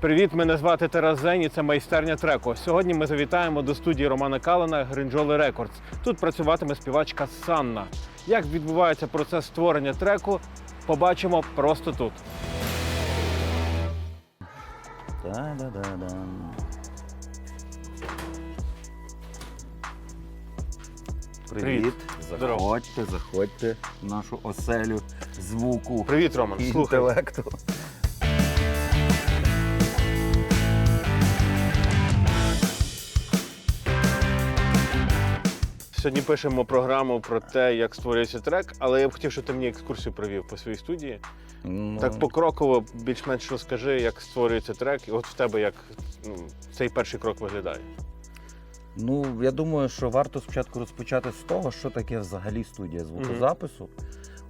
Привіт, мене звати Тарас Зень і це майстерня треку. Сьогодні ми завітаємо до студії Романа Калина Гринджоли Рекордс. Тут працюватиме співачка Санна. Як відбувається процес створення треку, побачимо просто тут. Та-да-да-дам. Привіт. Привіт. Заходьте, заходьте в нашу оселю звуку Привіт, Роман. і Слухай. інтелекту. Сьогодні пишемо програму про те, як створюється трек, але я б хотів, щоб ти мені екскурсію провів по своїй студії. Ну, Так покроково більш-менш розкажи, як створюється трек, і от в тебе як ну, цей перший крок виглядає. Ну, я думаю, що варто спочатку розпочати з того, що таке взагалі студія звукозапису.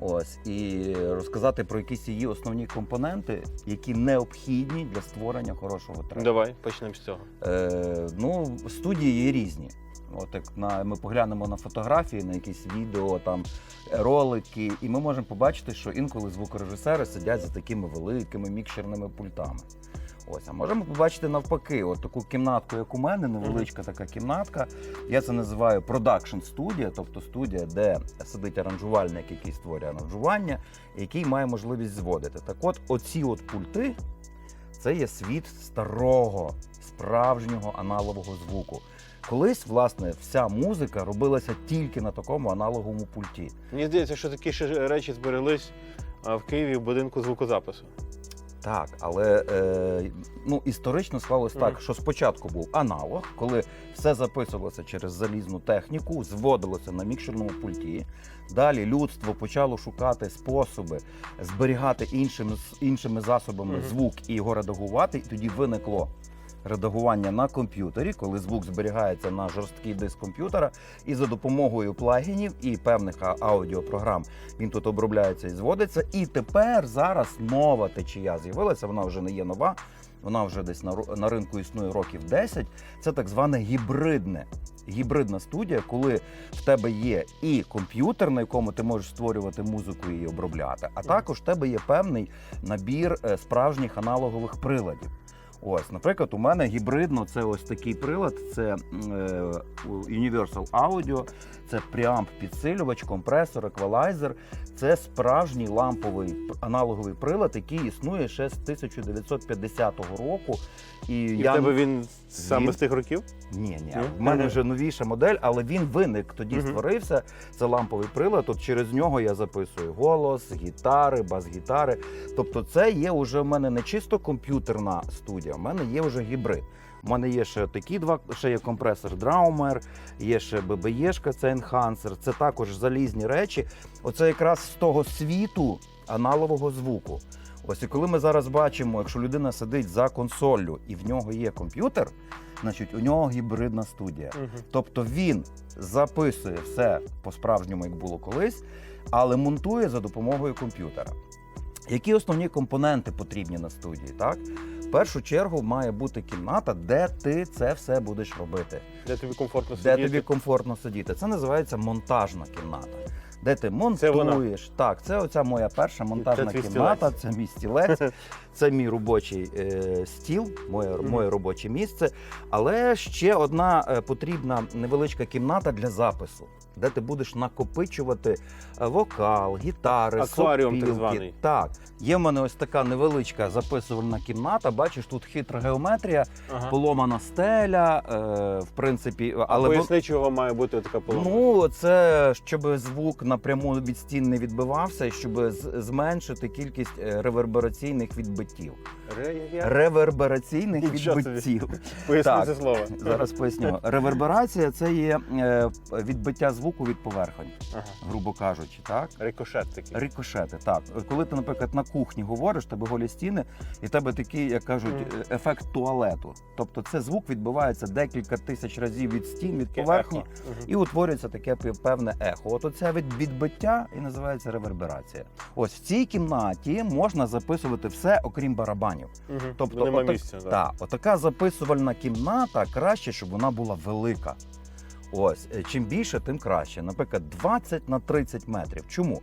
Ось, і розказати про якісь її основні компоненти, які необхідні для створення хорошого треку. Давай почнемо з цього. Е, ну, студії є різні. От як на ми поглянемо на фотографії, на якісь відео, там ролики, і ми можемо побачити, що інколи звукорежисери сидять за такими великими мікшерними пультами. Ось, а можемо побачити навпаки, от таку кімнатку, як у мене, невеличка така кімнатка. Я це називаю продакшн студія, тобто студія, де сидить аранжувальник, який створює аранжування, який має можливість зводити. Так от, оці от пульти це є світ старого, справжнього аналогового звуку. Колись, власне, вся музика робилася тільки на такому аналоговому пульті. Мені здається, що такі ще речі збереглись в Києві в будинку звукозапису. Так, але е, ну, історично склалось так, що спочатку був аналог, коли все записувалося через залізну техніку, зводилося на мікшерному пульті. Далі людство почало шукати способи зберігати іншими, іншими засобами Мгм. звук і його редагувати. І тоді виникло редагування на комп'ютері, коли звук зберігається на жорсткий диск комп'ютера, і за допомогою плагінів і певних аудіопрограм він тут обробляється і зводиться. І тепер зараз нова течія з'явилася. Вона вже не є нова. Вона вже десь на, на ринку існує років 10. Це так зване гібридне. Гібридна студія, коли в тебе є і комп'ютер, на якому ти можеш створювати музику і її обробляти, а також в тебе є певний набір е, справжніх аналогових приладів. Ось, наприклад, у мене гібридно це ось такий прилад. Це е, Universal Audio, це преамп підсилювач, компресор, еквалайзер. Це справжній ламповий аналоговий прилад, який існує ще з 1950 року. І, І я в тебе він саме з тих років? ні, ні, в мене вже новіша модель, але він виник тоді створився. Це ламповий прилад. От через нього я записую голос, гітари, бас-гітари. Тобто, це є вже в мене не чисто комп'ютерна студія, в мене є вже гібрид. У мене є ще такі два, ще є компресор Драумер, є ще ББЄшка, це енхансер. Це також залізні речі. Оце якраз з того світу аналогового звуку. Ось і коли ми зараз бачимо, якщо людина сидить за консоллю і в нього є комп'ютер, значить у нього гібридна студія. Тобто він записує все по-справжньому, як було колись, але монтує за допомогою комп'ютера. Які основні компоненти потрібні на студії? Так? В першу чергу має бути кімната, де ти це все будеш робити, Де тобі комфортно сидіти? де тобі комфортно сидіти. Це називається монтажна кімната. Де ти Це монтуєш. Так, це оця моя перша монтажна це кімната, це мій стілець, це мій робочий е, стіл, моє, Мгм. моє робоче місце. Але ще одна е, потрібна невеличка кімната для запису, де ти будеш накопичувати е, вокал, гітари, Акваріум так званий. Так, є в мене ось така невеличка записувальна кімната. Бачиш, тут хитра геометрія, Ага. поломана стеля. Е, в принципі, але Поясни, чого має бути така поломка. Ну, це щоб звук напряму від стін не відбивався, щоб зменшити кількість е, ревербераційних відбиттів. Ре- Ревербераційних Нічого відбиттів. Поясни це слово. Зараз поясню. Реверберація це є е, відбиття звуку від поверхонь, Ага. грубо кажучи, так. Рикошет такий. Рикошети, так. Коли ти, наприклад, на кухні говориш, тебе голі стіни, і тебе такий, як кажуть, е, ефект туалету. Тобто це звук відбивається декілька тисяч разів від стін, від поверхні. ехо. І утворюється таке певне ехо. От оце від відбиття і називається реверберація. Ось в цій кімнаті можна записувати все, окрім барабанів. Мгм. Тобто, нема отак- місця. Так, отака записувальна кімната краще, щоб вона була велика. Ось е, чим більше, тим краще. Наприклад, 20 на 30 метрів. Чому?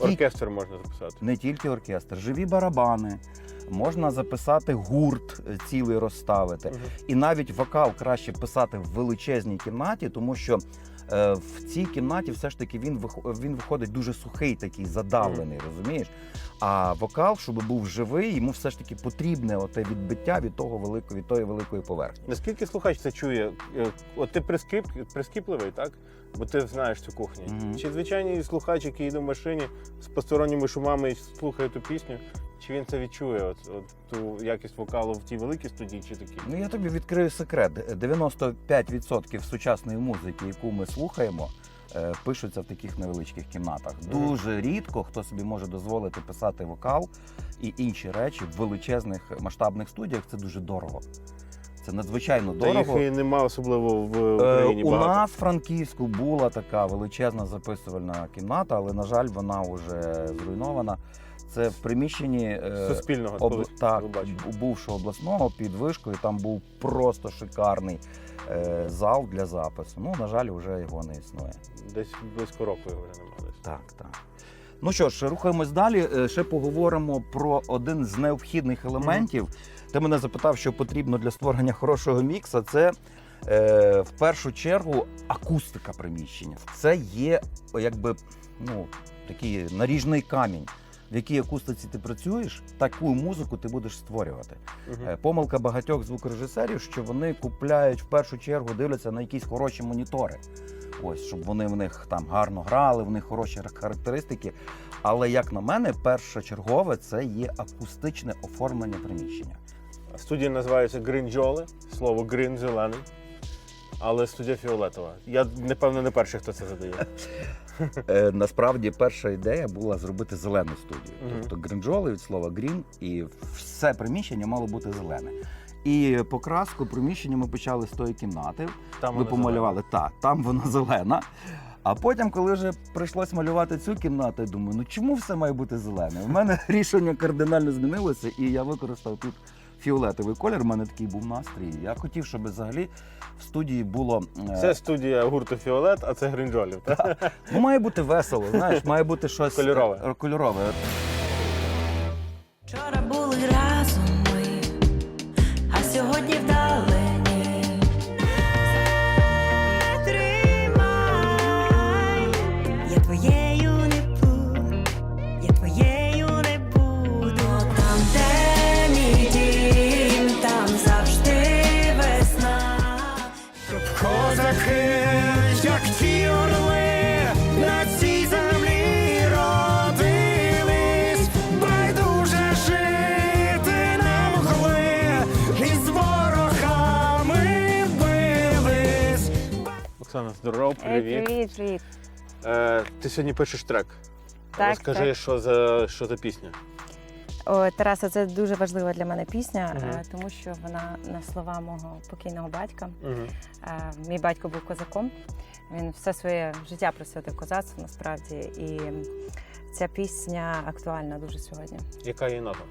Оркестр можна записати. не тільки оркестр, живі барабани. Можна записати гурт е, цілий розставити. Мгм. І навіть вокал краще писати в величезній кімнаті, тому що е, в цій кімнаті все ж таки він він виходить дуже сухий, такий задавлений, розумієш? А вокал, щоб був живий, йому все ж таки потрібне оте відбиття від того великої, від тої великої поверхні. Наскільки слухач це чує? Е, От ти прискіп, прискіпливий, так? Бо ти знаєш цю кухню. Мгм. Чи звичайний слухач, який йде в машині з посторонніми шумами і слухає ту пісню, чи він це відчує? От, от ту якість вокалу в тій великій студії, чи такій? Ну я тобі відкрию секрет: 95% сучасної музики, яку ми слухаємо. е, Пишуться в таких невеличких кімнатах. Мгм. Дуже рідко хто собі може дозволити писати вокал і інші речі в величезних масштабних студіях. Це дуже дорого. Це надзвичайно Та їх і нема особливо в Е, У багато. нас в Франківську була така величезна записувальна кімната, але на жаль, вона вже зруйнована. Це в приміщенні е, Суспільного об... так, бувшого обласного під вишкою. Там був просто шикарний е, зал для запису. Ну, на жаль, вже його не існує. Десь близько року його вже немає. десь. Так, так. Ну що ж, рухаємось далі. Е, Ще поговоримо про один з необхідних елементів. Ти мене запитав, що потрібно для створення хорошого мікса. Це е, в першу чергу акустика приміщення. Це є якби ну, такий наріжний камінь. В якій акустиці ти працюєш, таку музику ти будеш створювати. Е, Помилка багатьох звукорежисерів, що вони купляють в першу чергу, дивляться на якісь хороші монітори. Ось, щоб вони в них там гарно грали, в них хороші характеристики. Але як на мене, першочергове це є акустичне оформлення приміщення. Студія називається Гринджоли. Слово грин зелений. Але студія фіолетова. Я напевно не перший, хто це задає. Е, насправді перша ідея була зробити зелену студію. Мгм. Тобто гринджоли від слова грін, і все приміщення мало бути зелене. І покраску приміщення ми почали з тої кімнати. Там Ми вона помалювали так, там вона зелена. А потім, коли вже прийшлось малювати цю кімнату, я думаю, ну чому все має бути зелене? У мене рішення кардинально змінилося, і я використав тут фіолетовий колір. У мене такий був настрій. Я хотів, щоб взагалі в студії було е. Це студія гурту Фіолет, а це Гринджолів. Так? ну, має бути весело, знаєш, має бути щось Кольорове. е, кольорове. Вчора були Оксана, здорово, Ей, привіт. привіт, привіт. Е, ти сьогодні пишеш трек. Так, Розкажи, так. Що, за, що за пісня? О, Тараса, це дуже важлива для мене пісня, е, тому що вона на слова мого покійного батька. Угу. Е, Мій батько був козаком. Він все своє життя присвятив козацтву насправді. І ця пісня актуальна дуже сьогодні. Яка її назва?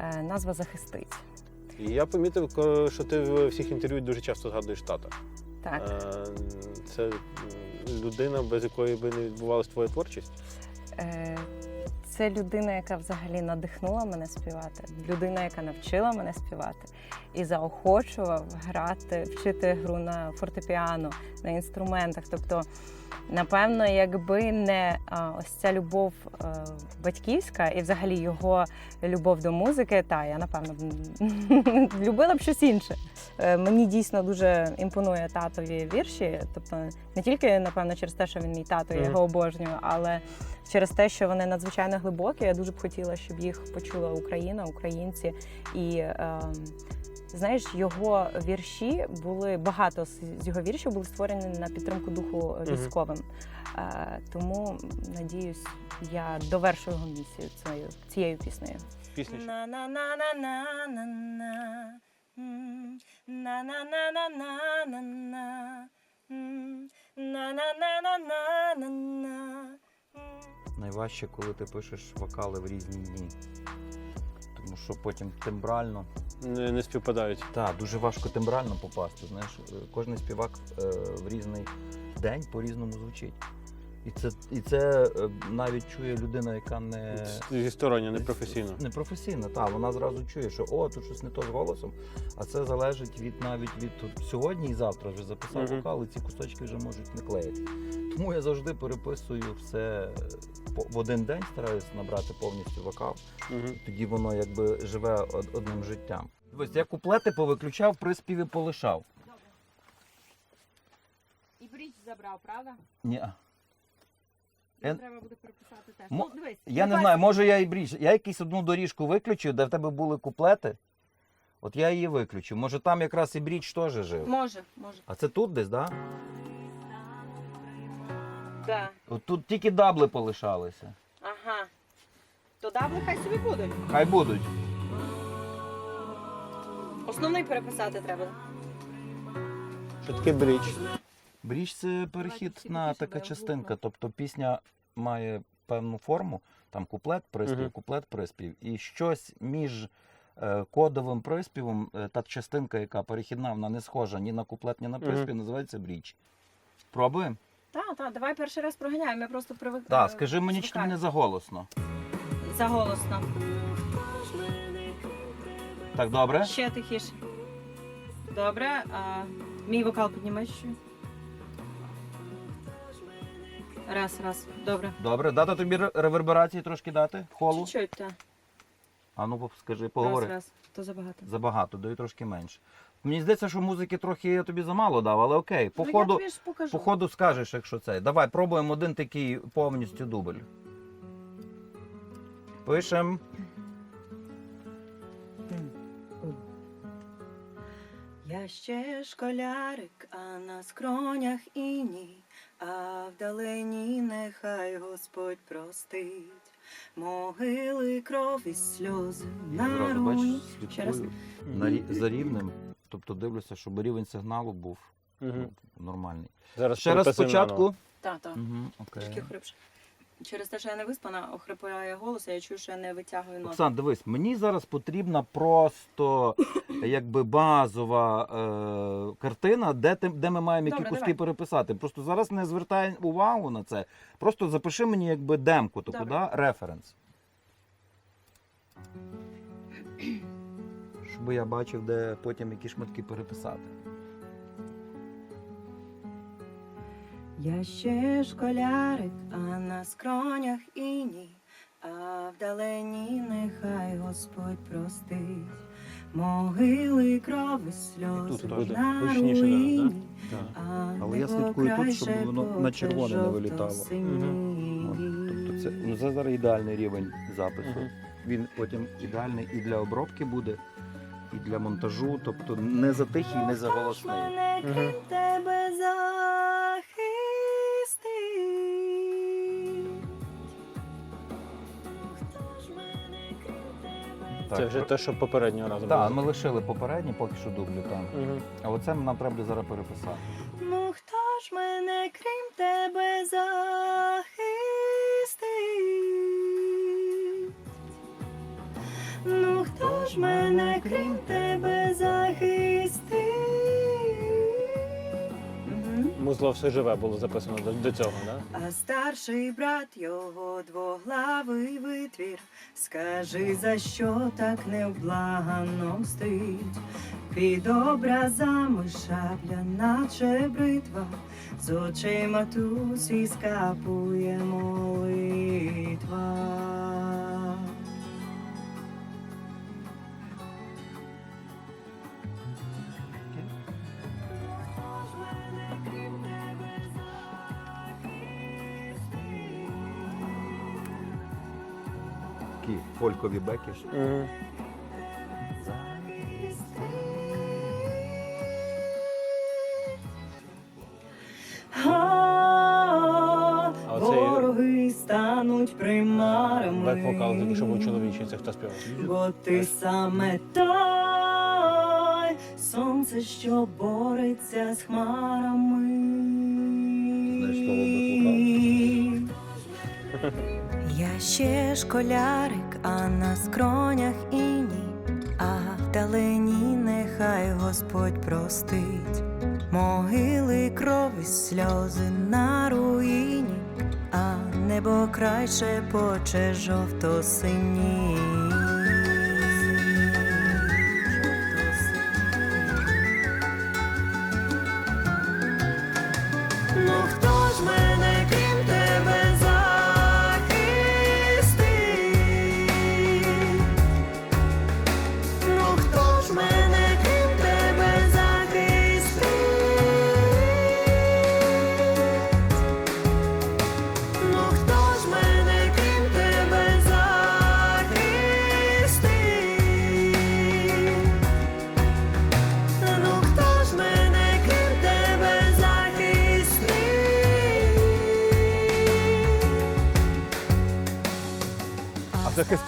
Е, Назва захистить. І я помітив, що ти в всіх інтерв'ю дуже часто згадуєш тата. Так. Е, Це людина, без якої би не відбувалася твоя творчість. Е, Це людина, яка взагалі надихнула мене співати, людина, яка навчила мене співати і заохочував грати, вчити гру на фортепіано, на інструментах. Тобто, напевно, якби не ось ця любов е, батьківська і взагалі його любов до музики, та я напевно любила б щось інше. Е, Мені дійсно дуже імпонує татові вірші. Тобто не тільки напевно через те, що він мій тато, я його обожнюю, але через те, що вони надзвичайно глибокі. Я дуже б хотіла, щоб їх почула Україна, українці. І е, знаєш, його вірші були багато з його віршів були створені на підтримку духу Мгм. військовим. Е, тому надіюсь, я довершу його місію цією цією піснею. Пісня. Найважче, коли ти пишеш вокали в різні дні. Тому що потім тембрально. Не, не співпадають. Так, дуже важко тембрально попасти. Знаєш, Е, кожен співак е, в різний день по-різному звучить. І це, і це е, навіть чує людина, яка не. Зі сторони, не професійно. Не професійно, так. Вона зразу чує, що о, тут щось не то з голосом. А це залежить від навіть від сьогодні і завтра вже записав Мгм. вокал, і ці кусочки вже можуть не клеїти. Тому я завжди переписую все в один день, стараюся набрати повністю вокал. Угу. Тоді воно якби живе одним життям. Дивись, я куплети повиключав, приспіви полишав. І бріч забрав, правда? Ні. Я- треба буде переписати теж. Мо- Ну, дивись. Я не знаю, може я і бріж. Я якусь одну доріжку виключив, де в тебе були куплети. От я її виключив. Може там якраз і бріч теж жив. Може, може. А це тут десь, так? Да? Да. От тут тільки дабли полишалися. Ага. То дабли хай собі будуть. Хай будуть. Основний переписати треба. Що таке бріч? Бріч це перехід на така частинка. Тобто пісня має певну форму, там куплет, приспів, Мгм. куплет, приспів. І щось між е, кодовим приспівом, е, та частинка, яка перехідна, вона не схожа ні на куплет, ні на Мгм. приспів, називається бріч. Пробуємо? Так, так, давай перший раз проганяємо. Я просто привик. Так, е, скажи мені, чи звикаю. не заголосно. Заголосно. Так, добре? Ще тихіше. Добре. А, мій вокал піднімеш ще. Раз, раз. Добре. Добре, дати тобі ре- реверберації трошки дати? Холу? Чуть-чуть, так. А ну скажи, Раз, поговори. раз. То забагато. Забагато, даю трошки менше. Мені здається, що музики трохи я тобі замало дав, але окей. По Ну, ходу, я тобі ж по ходу скажеш, якщо це. Давай, пробуємо один такий повністю дубль. Пишем. Я ще школярик, а на скронях іній, а вдалині нехай Господь простить. Могили кров і сльози на руні. Ще раз. на за рівнем. Тобто дивлюся, щоб рівень сигналу був Угу. ну, нормальний. Зараз Ще раз переписуємо спочатку. наново. Так, так. Угу, окей. Хрипше. Через те, що я не виспана, охрипає голос, а я чую, що я не витягую ноги. Оксан, дивись, мені зараз потрібна просто якби базова е, картина, де, ти, де ми маємо які Добре, куски давай. переписати. Просто зараз не звертай увагу на це. Просто запиши мені якби демку, таку, Добре. да? референс. Щоб я бачив, де потім які шматки переписати. Я ще школярик, а на скронях іній, а вдалині нехай Господь простить. Могили крови сльози тут теж на гучніше руїні, Так. а Але я слідкую тут, щоб воно на червоне не вилітало. Тобто це, ну, це зараз ідеальний рівень запису. Мгм. Він потім ідеальний і для обробки буде, і для монтажу. Тобто не за тихий, не за голосний. мене крім тебе Це вже те, що попереднього разу Так, було. ми лишили попередні, поки що дублі там. Мгм. А оце нам треба зараз переписати. Ну хто ж мене крім тебе захистить? Ну хто ж мене крім Музло все живе було записано до, до цього. Да? А старший брат його двоглавий витвір, скажи, за що так невблагано мстить? Під образами шабля, наче бритва, з очей матусі скапує молитва. Фолькові беки. Угу. А, Вороги стануть примарами. Бек-вокал тільки що був чоловічий, це хто співав? Бо ти саме той сонце, що бореться з хмарами. Знаєш слово Я ще школярик, а на скронях іні, а вдалині нехай Господь простить. Могили крові, сльози на руїні, а небо край шепоче жовто-синій. Ну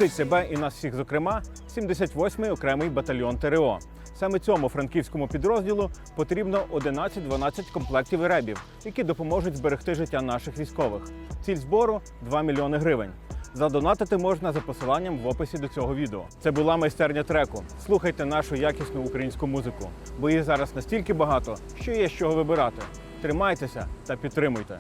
А себе і нас всіх, зокрема, 78-й окремий батальйон ТРО. Саме цьому франківському підрозділу потрібно 11-12 комплектів ребів, які допоможуть зберегти життя наших військових. Ціль збору 2 мільйони гривень. Задонатити можна за посиланням в описі до цього відео. Це була майстерня треку. Слухайте нашу якісну українську музику, бо її зараз настільки багато, що є з чого вибирати. Тримайтеся та підтримуйте.